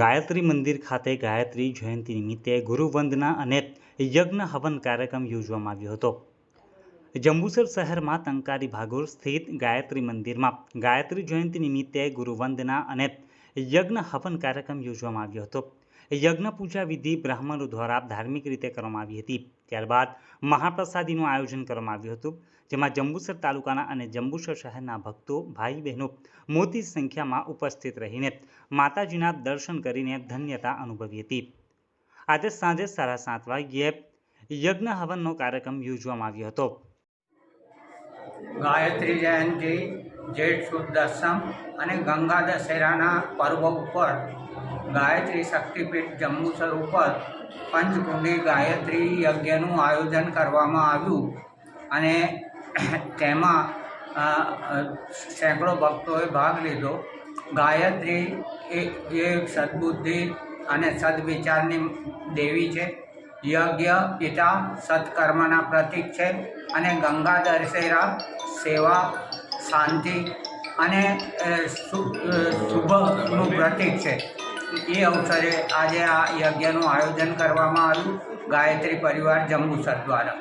ગાયત્રી મંદિર ખાતે ગાયત્રી જયંતિ નિમિત્તે ગુરુવંદના અને યજ્ઞ હવન કાર્યક્રમ યોજવામાં આવ્યો હતો. જંબુસર શહેરમાં તંકારી ભાગોળ સ્થિત ગાયત્રી મંદિરમાં ગાયત્રી જયંતિ નિમિત્તે ગુરુવંદના અને યજ્ઞ હવન કાર્યક્રમ યોજવામાં આવ્યો હતો. યજ્ઞ પૂજા વિધિ બ્રાહ્મણો દ્વારા ધાર્મિક રીતે કરવામાં આવી હતી. ત્યારબાદ મહાપ્રસાદીનું આયોજન કરવામાં આવ્યું હતું, જેમાં જંબુસર તાલુકાના અને જંબુસર શહેરના ભક્તો, ભાઈ બહેનો મોટી સંખ્યામાં ઉપસ્થિત રહીને માતાજીના દર્શન કરીને ધન્યતા અનુભવી હતી. આજે સાંજે સાડા સાત વાગ્યે યજ્ઞ હવનનો કાર્યક્રમ યોજવામાં આવ્યો હતો. ગાયત્રી જયંતિ જેઠ સુદ દસમ અને ગંગા દશેરાના પર્વ ઉપર ગાયત્રી શક્તિપીઠ જંબુસર ઉપર પંચકુંડી ગાયત્રી યજ્ઞનું આયોજન કરવામાં આવ્યું. અને તેમાં સેંકડો ભક્તોએ ભાગ લીધો. ગાયત્રી એ એ સદબુદ્ધિ અને સદવિચારની દેવી છે. યજ્ઞ પિતા સત્કર્મના પ્રતીક છે અને ગંગા દશેરા સેવા શાંતિ અને શુભનું પ્રતીક છે. એ અવસરે આજે આ યજ્ઞનું આયોજન કરવામાં આવ્યું ગાયત્રી પરિવાર જંબુસર દ્વારા.